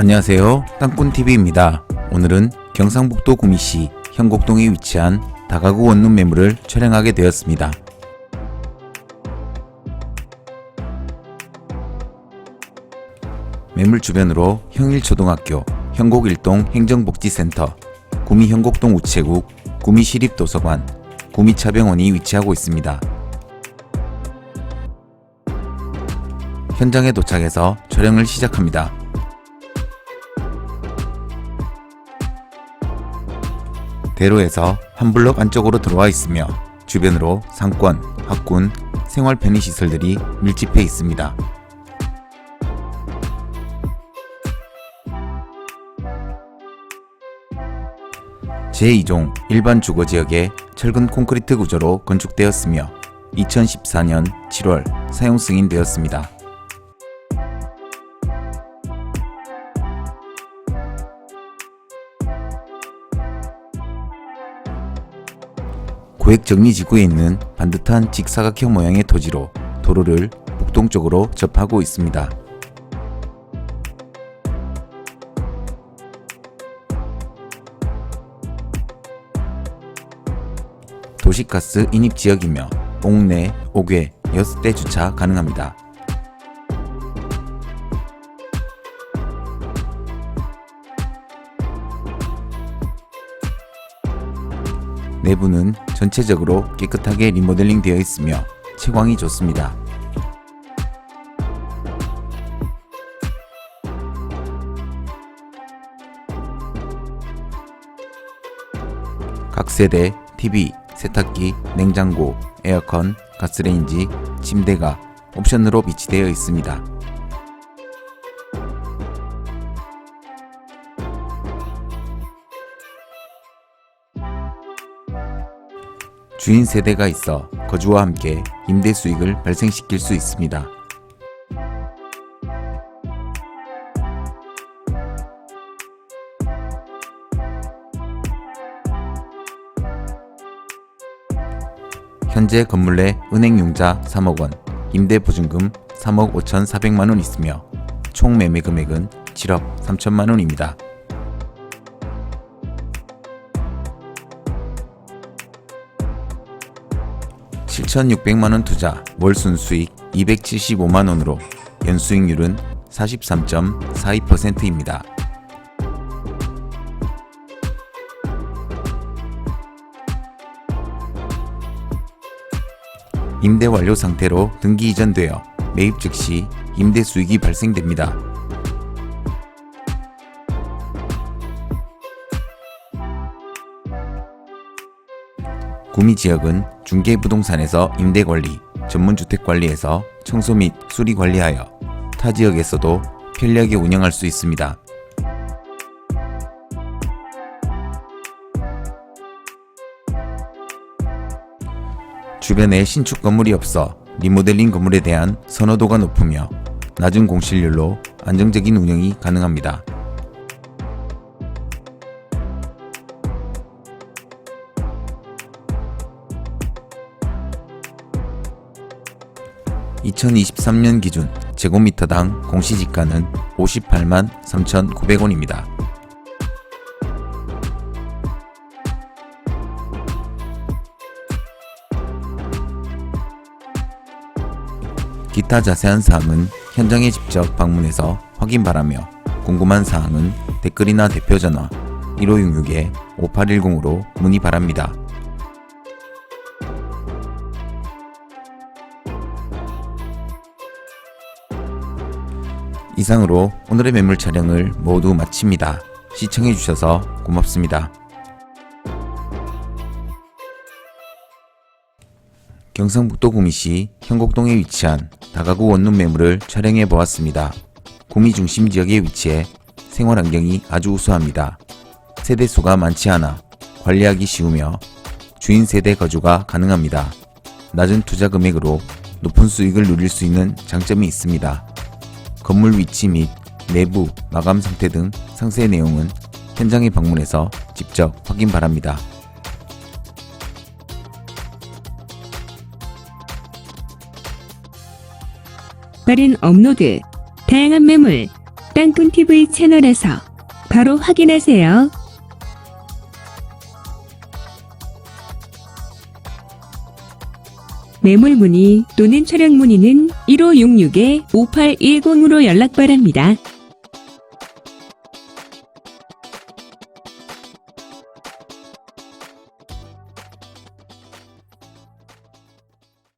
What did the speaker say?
안녕하세요. 땅꾼TV입니다. 오늘은 경상북도 구미시 현곡동에 위치한 다가구 원룸 매물을 촬영하게 되었습니다. 매물 주변으로 형일초등학교, 현곡일동 행정복지센터, 구미 현곡동 우체국, 구미시립도서관, 구미차병원이 위치하고 있습니다. 현장에 도착해서 촬영을 시작합니다. 대로에서 한 블럭 안쪽으로 들어와 있으며 주변으로 상권, 학군, 생활 편의 시설들이 밀집해 있습니다. 제2종 일반 주거 지역에 철근 콘크리트 구조로 건축되었으며 2014년 7월 사용 승인되었습니다. 고액 정리 지구에 있는 반듯한 직사각형 모양의 토지로 도로를 북동쪽으로 접하고 있습니다. 도시가스 인입 지역이며 옥내, 옥외 6대 주차 가능합니다. 내부는 전체적으로 깨끗하게 리모델링 되어 있으며 채광이 좋습니다. 각 세대 TV, 세탁기, 냉장고, 에어컨, 가스레인지, 침대가 옵션으로 비치되어 있습니다. 주인 세대가 있어 거주와 함께 임대 수익을 발생시킬 수 있습니다. 현재 건물 내 은행 융자 3억 원, 임대 보증금 3억 5,400만 원 있으며 총 매매 금액은 7억 3천만 원입니다. (7,600만 원) 투자 월 순 수익 (275만 원으로) 연수익률은 (43.42%입니다) 임대 완료 상태로 등기 이전되어 매입 즉시 임대 수익이 발생됩니다. 구미 지역은 중개 부동산에서 임대 관리, 전문 주택 관리에서 청소 및 수리 관리하여 타 지역에서도 편리하게 운영할 수 있습니다. 주변에 신축 건물이 없어 리모델링 건물에 대한 선호도가 높으며 낮은 공실률로 안정적인 운영이 가능합니다. (2023년) 기준 제곱미터당 공시지가는 (58만 3,900원입니다) 기타 자세한 사항은 현장에 직접 방문해서 확인 바라며 궁금한 사항은 댓글이나 대표 전화 1566-5810으로 문의 바랍니다. 이상으로 오늘의 매물 촬영을 모두 마칩니다. 시청해주셔서 고맙습니다. 경상북도 구미시 현곡동에 위치한 다가구 원룸 매물을 촬영해 보았습니다. 구미 중심 지역에 위치해 생활 환경이 아주 우수합니다. 세대수가 많지 않아 관리하기 쉬우며 주인 세대 거주가 가능합니다. 낮은 투자 금액으로 높은 수익을 누릴 수 있는 장점이 있습니다. 건물 위치 및 내부 마감 상태 등 상세 내용은 현장에 방문해서 직접 확인 바랍니다. 빠른 업로드, 다양한 매물, 땅꾼TV 채널에서 바로 확인하세요. 매물 문의 또는 촬영 문의는 1566-5810으로 연락 바랍니다.